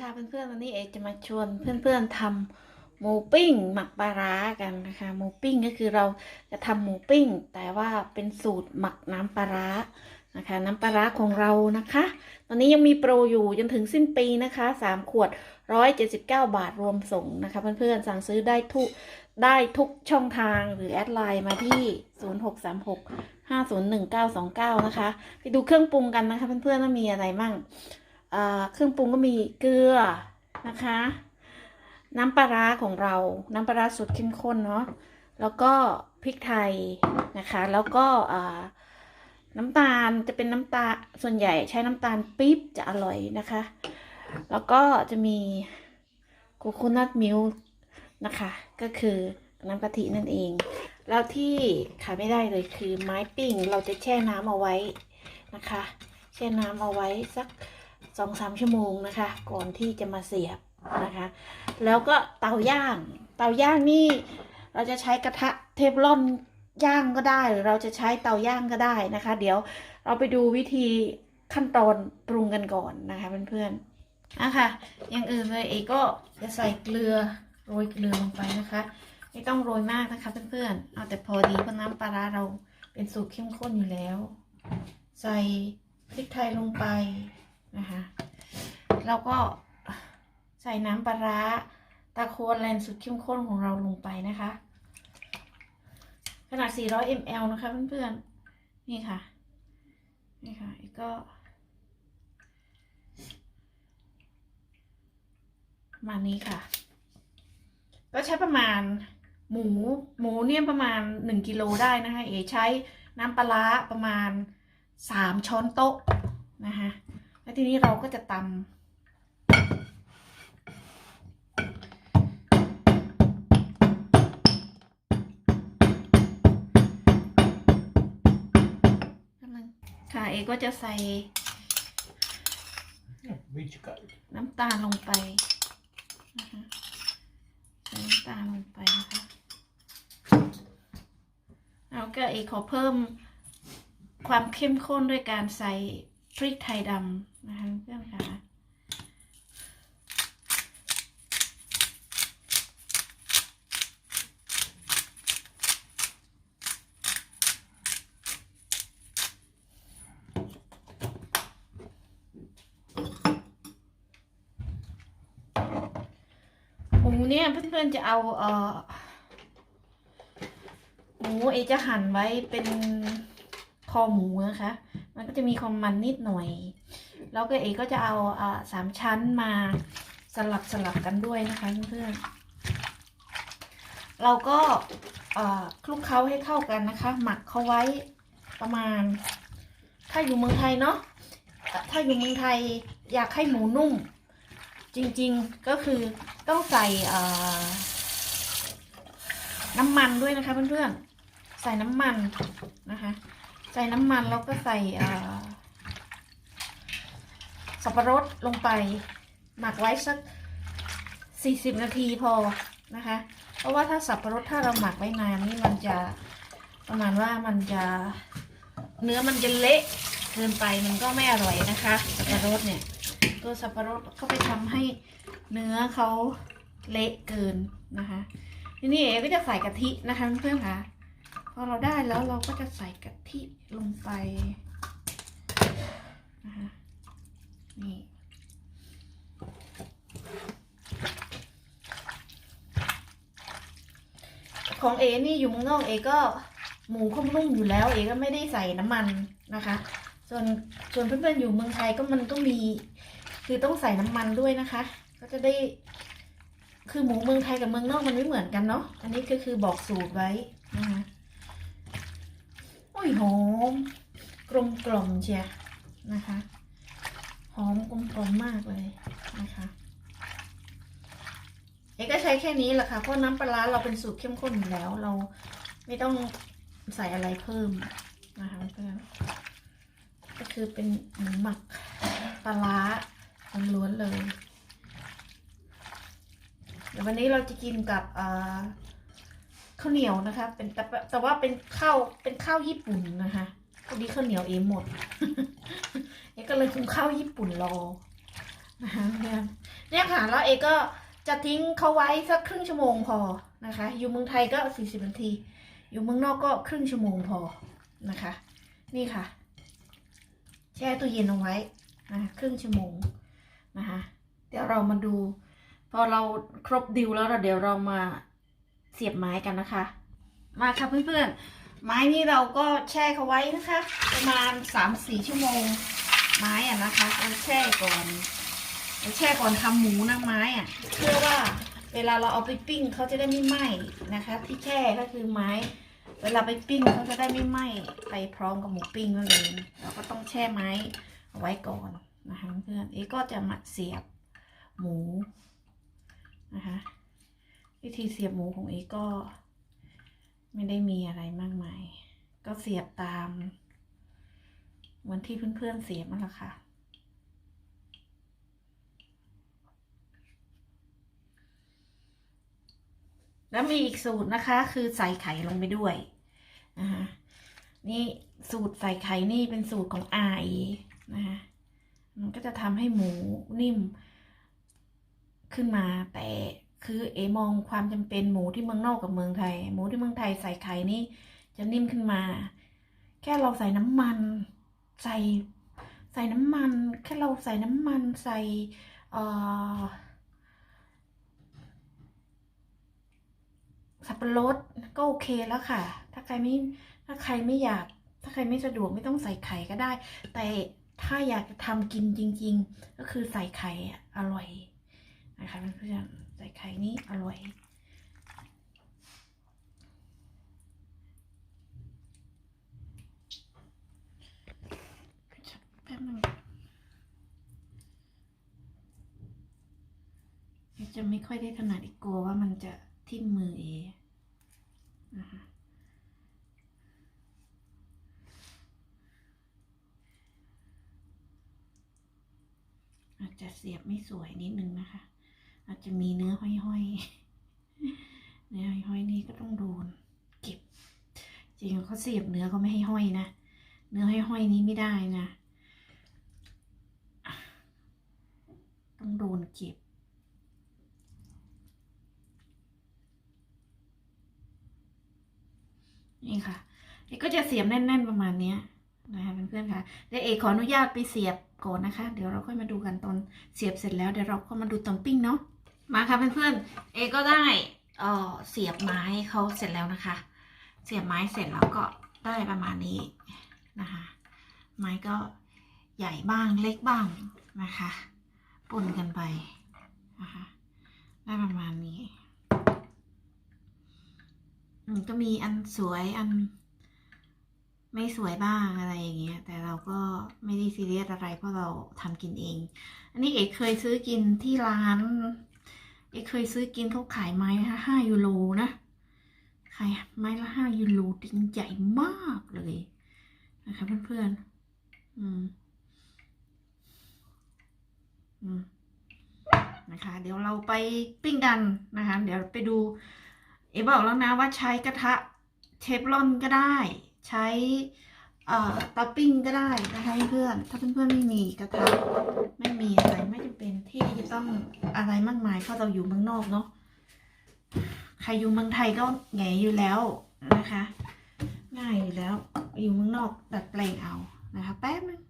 ค่ะเพื่อนๆวันนี้เอจะมาชวนเพื่อนๆทำหมูปิ้งหมักปลาร้ากันนะคะหมูปิ้งก็คือเราจะทำหมูปิ้ง แต่ว่าเป็นสูตรหมักน้ำปลาร้านะคะ น้ำปลาร้าของเรานะคะ ตอนนี้ยังมีโปรอยู่จนถึงสิ้นปีนะคะสามขวดร้อยเจ็ดสิบเก้าบาทรวมส่งนะคะ เพื่อนๆสั่งซื้อได้ทุกได้ทุกช่องทางหรือแอดไลน์มาที่ศูนย์หกสามหกห้าศูนย์หนึ่งเก้าสองเก้านะคะ ไปดูเครื่องปรุงกันนะคะ เพื่อนๆว่ามีอะไรมั่ง เครื่องปรุงก็มีเกลือนะคะ น้ำปลาร้าของเรา น้ำปลาร้าสูตรเข้มข้นเนาะแล้วก็พริกไทยนะคะ แล้วก็น้ำตาลจะเป็นน้ำตาลส่วนใหญ่ใช้น้ำตาลปี๊บจะอร่อยนะคะ แล้วก็จะมีโคโคนัทมิลนะคะ ก็คือน้ำกะทินั่นเอง แล้วที่ขายไม่ได้เลยคือไม้ปิ้งเราจะแช่น้ำเอาไว้นะคะ แช่น้ำเอาไว้สัก สองสามชั่วโมงนะคะ ก่อนที่จะมาเสียบนะคะ แล้วก็เตาย่าง เตาย่างนี่เราจะใช้กระทะเทฟลอนย่างก็ได้หรือเราจะใช้เตาย่างก็ได้นะคะ เดี๋ยวเราไปดูวิธีขั้นตอนปรุงกันก่อนนะคะเพื่อนๆอะคะอย่างอื่นเลยเอกก็จะใส่เกลือโรยเกลือลงไปนะคะ ไม่ต้องโรยมากนะคะเพื่อนๆเอาแต่พอดีเพราะน้ำปลาร้าเราเป็นสูตรเข้มข้นอยู่แล้ว ใส่พริกไทยลงไป นะคะแล้วก็ใส่น้ำปลาร้าตาโคนแลนสุดเข้มข้นของเราลงไปนะคะ ขนาด 400 ml นะคะเพื่อนๆ นี่ค่ะ นี่ค่ะอีกก็ประมาณนี้ค่ะ ก็ใช้ประมาณหมู หมูเนี่ยประมาณ 1 กิโลได้นะคะ เอใช้น้ำปลาร้าประมาณ 3 ช้อนโต๊ะนะคะ แล้วทีนี้เราก็จะตำกำลังค่ะเอก็จะใส่น้ำตาลลงไปนะคะใส่น้ำตาลลงไปนะคะแล้วก็เอขอเพิ่มความเข้มข้นด้วยการใส่พริกไทยดำ นะคะเพื่อนค่ะหมูเนี่ยเพื่อนๆจะเอาเออหมูเอจะหั่นไว้เป็นคอหมูนะคะ มันก็จะมีความมันนิดหน่อย แล้วก็เอก็จะเอาสามชั้นมาสลับสลับกันด้วยนะคะเพื่อนๆเราก็คลุกเคล้าให้เข้ากันนะคะ หมักเขาไว้ประมาณ ถ้าอยู่เมืองไทยเนาะถ้าอยู่เมืองไทยอยากให้หมูนุ่ม จริงๆก็คือต้องใส่น้ำมันด้วยนะคะเพื่อนๆใส่น้ำมันนะคะ ใส่น้ำมันแล้วก็ใส่ สับปะรดลงไป หมักไว้สัก 40 นาทีพอนะคะ เพราะว่าถ้าสับปะรดถ้าเราหมักไว้นานนี่มันจะประมาณว่ามันจะเนื้อมันจะเละเกินไปมันก็ไม่อร่อยนะคะ สับปะรดเนี่ย ตัวสับปะรดเขาไปทำให้เนื้อเขาเละเกินนะคะทีนี้เอ๋ก็จะใส่กะทินะคะเพื่อนๆค่ะพอเราได้แล้วเราก็จะใส่กะทิลงไปนะคะ นี่ของเอนี่อยู่เมืองนอกเอก็หมูข้มนุ่มอยู่แล้ว เอก็ไม่ได้ใส่น้ำมันนะคะ ส่วนส่วนเพื่อนๆอยู่เมืองไทยก็มันต้องมี คือต้องใส่น้ำมันด้วยนะคะ ก็จะได้ คือหมูเมืองไทยกับเมืองนอกมันไม่เหมือนกันเนาะอันนี้ก็คือบอกสูตรไว้นะคะโอ้ยหอมกลมกล่อมเชียนะคะ หอมกลมกล่อมมากเลยนะคะ เอกก็ใช้แค่นี้แหละค่ะ เพราะน้ำปลาร้าเราเป็นสูตรเข้มข้นอยู่แล้ว เราไม่ต้องใส่อะไรเพิ่มนะคะเพื่อนก็คือเป็นหมูหมักปลาร้าล้วนเลย เดี๋ยววันนี้เราจะกินกับข้าวเหนียวนะคะ เป็นแต่แต่ว่าเป็นข้าวเป็นข้าวญี่ปุ่นนะคะพอดีข้าวเหนียวเองหมด กก็เลยคุมข้าวญี่ปุ่นรอนะคะเพื่อนเนี่ยค่ะแล้วเอก็จะทิ้งเขาไว้สักครึ่งชั่วโมงพอนะคะ อยู่เมืองไทยก็สี่สิบนาที อยู่เมืองนอกก็ครึ่งชั่วโมงพอนะคะ นี่ค่ะ แช่ตู้เย็นเอาไว้นะคะครึ่งชั่วโมงนะคะเดี๋ยวเรามาดู พอเราครบดิวแล้วเราเดี๋ยวเรามาเสียบไม้กันนะคะ มาค่ะเพื่อนๆไม้นี่เราก็แช่เขาไว้นะคะ ประมาณสามสี่ชั่วโมง ไม้อะนะคะเราแช่ก่อนเราแช่ก่อนทำหมูนะไม้อะเพื่อว่าเวลาเราเอาไปปิ้งเขาจะได้ไม่ไหม้นะคะ ที่แช่ก็คือไม้ เวลาไปปิ้งเขาจะได้ไม่ไหม้ไปพร้อมกับหมูปิ้งนั่นเองเราก็ต้องแช่ไม้เอาไว้ก่อนนะคะเพื่อนเอ๊ก็จะมาเสียบหมูนะคะวิธีเสียบหมูของเอ๊ก็ ไม่ได้มีอะไรมากมาย ก็เสียบตาม เหมือนที่เพื่อนๆเสียบนั่นแหละค่ะ แล้วมีอีกสูตรนะคะ คือใส่ไข่ลงไปด้วยนะคะนี่สูตรใส่ไข่นี่เป็นสูตรของอาเอนะคะมันก็จะทำให้หมูนิ่มขึ้นมาแต่คือเอมองความจำเป็นหมูที่เมืองนอกกับเมืองไทย หมูที่เมืองไทยใส่ไข่นี่จะนิ่มขึ้นมา แค่เราใส่น้ำมัน ใส่ใส่น้ำมัน แค่เราใส่น้ำมันใส่เออสับปะรดก็โอเคแล้วค่ะ ถ้าใครไม่ถ้าใครไม่อยาก ถ้าใครไม่สะดวกไม่ต้องใส่ไข่ก็ได้ แต่ถ้าอยากจะทำกินจริง ๆ ก็คือใส่ไข่อะอร่อยนะคะเพื่อนๆใส่ไข่นี่อร่อย แป๊บนึง จะไม่ค่อยได้ถนัดอีกกลัวว่ามันจะทิ่มมือเอนะคะอาจจะเสียบไม่สวยนิดนึงนะคะ อาจจะมีเนื้อห้อยๆ เนื้อห้อยๆนี่ก็ต้องโดนเก็บ จริงเขาเสียบเนื้อเขาไม่ให้ห้อยนะ เนื้อห้อยๆนี้ไม่ได้นะ ต้องโดนเก็บ นี่ค่ะเอกก็จะเสียบแน่น ๆประมาณเนี้ยนะคะเพื่อนๆค่ะเดี๋ยวเอกขออนุญาตไปเสียบก่อนนะคะ เดี๋ยวเราค่อยมาดูกันตอนเสียบเสร็จแล้วเดี๋ยวเราก็มาดูตอนปิ้งเนาะมาค่ะเพื่อนๆเอกก็ได้เอ่อเสียบไม้เขาเสร็จแล้วนะคะ เสียบไม้เสร็จแล้วก็ได้ประมาณนี้นะคะ ไม้ก็ใหญ่บ้างเล็กบ้างนะคะปนกันไปนะคะได้ประมาณนี้ ก็มีอันสวยอัน ไม่สวยบ้างอะไรอย่างเงี้ย แต่เราก็ไม่ได้ซีเรียสอะไรเพราะเราทำกินเอง อันนี้เอกเคยซื้อกินที่ร้าน เอกเคยซื้อกินเขาขายไม้ละห้ายูโรนะขายไม้ละห้ายูโรจริงใหญ่มากเลยนะคะเพื่อนๆอืมอืมนะคะ เดี๋ยวเราไปปิ้งกันนะคะ เดี๋ยวไปดู เอบอกแล้วนะว่าใช้กระทะเทฟลอนก็ได้ ใช้เอ่อตาปิ้งก็ได้นะคะเพื่อน ถ้าเพื่อนๆไม่มีกระทะไม่มีอะไรไม่จำเป็นที่จะต้องอะไรมากมายเพราะเราอยู่เมืองนอกเนาะใครอยู่เมืองไทยก็แหงอยู่แล้วนะคะ ง่ายอยู่แล้วอยู่เมืองนอกดัดแปลงเอานะคะแป๊บนึง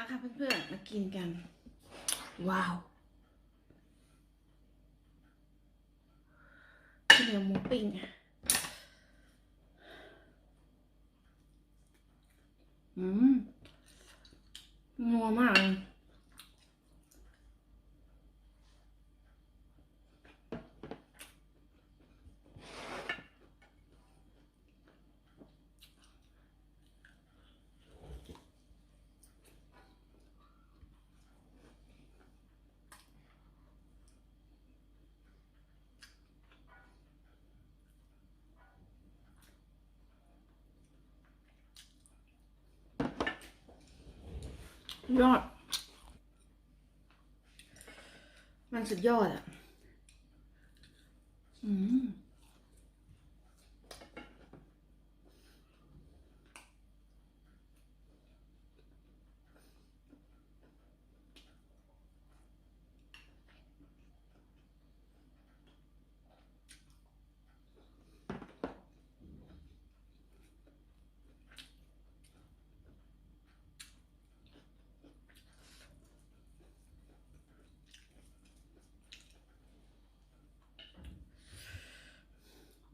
มาค่ะเพื่อนๆ มากินกัน ว้าวข้าวเหนียวหมูปิ้งอืมนัวมากเลย ยอด มันสุดยอดอะ อืม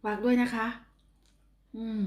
ฝากด้วยนะคะ อืม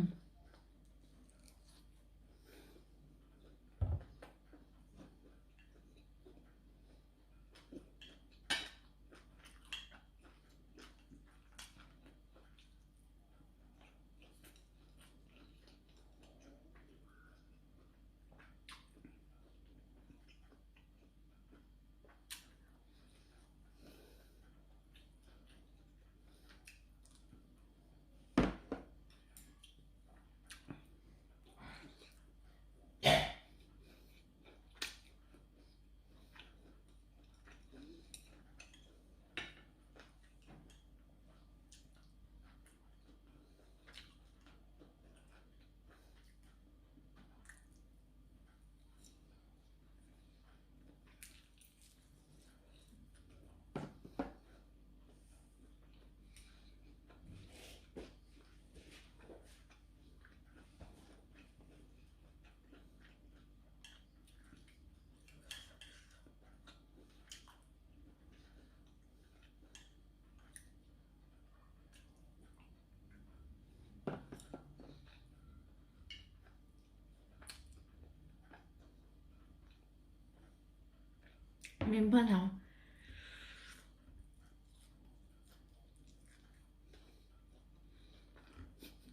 มีเพื่อนเขา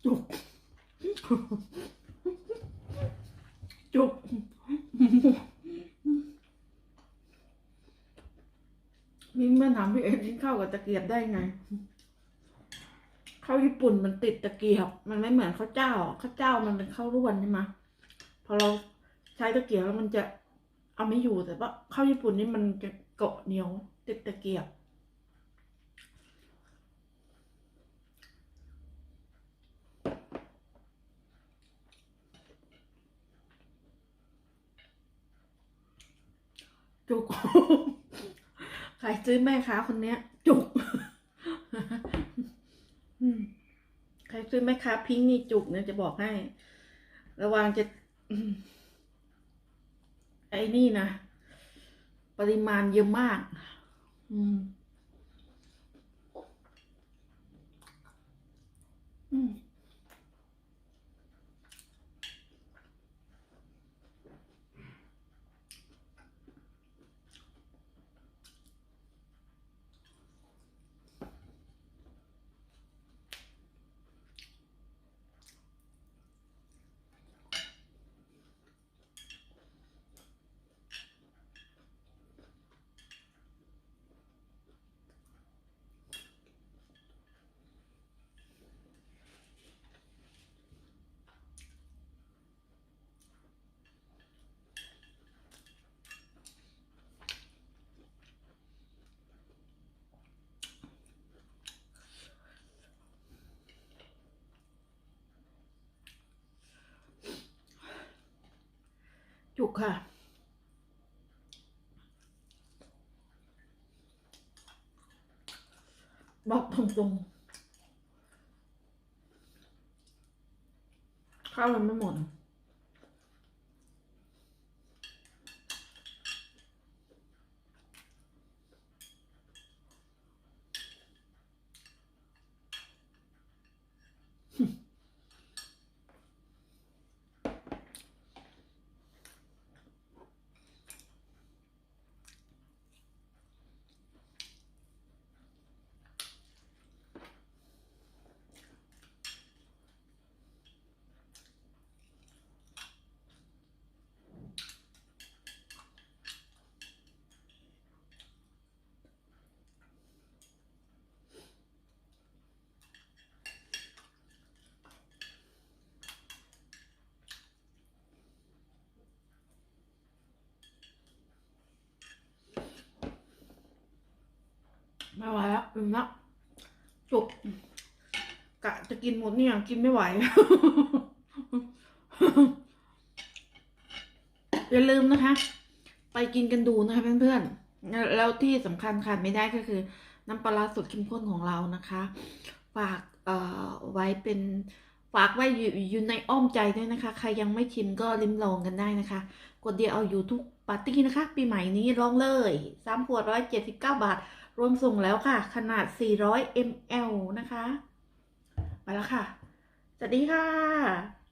จุกจุกมีเพื่อนถามพี่เอ็กินข้าวกับตะเกียบได้ไงข้าวญี่ปุ่นมันติดตะเกียบ มันไม่เหมือนข้าวเจ้าข้าวเจ้ามันเป็นข้าวร่วนใช่ไหมพอเราใช้ตะเกียบแล้วมันจะ เอาไม่อยู่แต่ว่าข้าวญี่ปุ่นนี่มันจะเกาะเหนียวติดตะเกียบ จุกใครซื้อแม่ค้าคนเนี้ย จุกใครซื้อแม่ค้าพิงค์นี่จุกเนี่ยจะบอกให้ ระวังจะ ไอ้นี่นะ ปริมาณเยอะมาก อืม อืมุกค่ะ บอกตรงๆข้าวมันไม่หมด อิ่มละจุกกะจะกินหมดเนี่ยกินไม่ไหว อย่าลืมนะคะ ไปกินกันดูนะคะเพื่อนๆ แล้วที่สำคัญขาดไม่ได้ก็คือ น้ำปลาสูตรเข้มข้นของเรานะคะ ฝากเอ่อไว้เป็นฝากไว้อยู่ยในอ้อมใจด้วยนะคะ ใครยังไม่ชิมก็ลิ้มลองกันได้นะคะ กดเดียวเอาอยู่ทุกปาร์ตี้นะคะ ปีใหม่นี้ลองเลยสามขวดร้อยเจ็ดสิบเก้าบาท รวมส่งแล้วค่ะ ขนาด 400 ml นะคะ ไปแล้วค่ะ สวัสดีค่ะ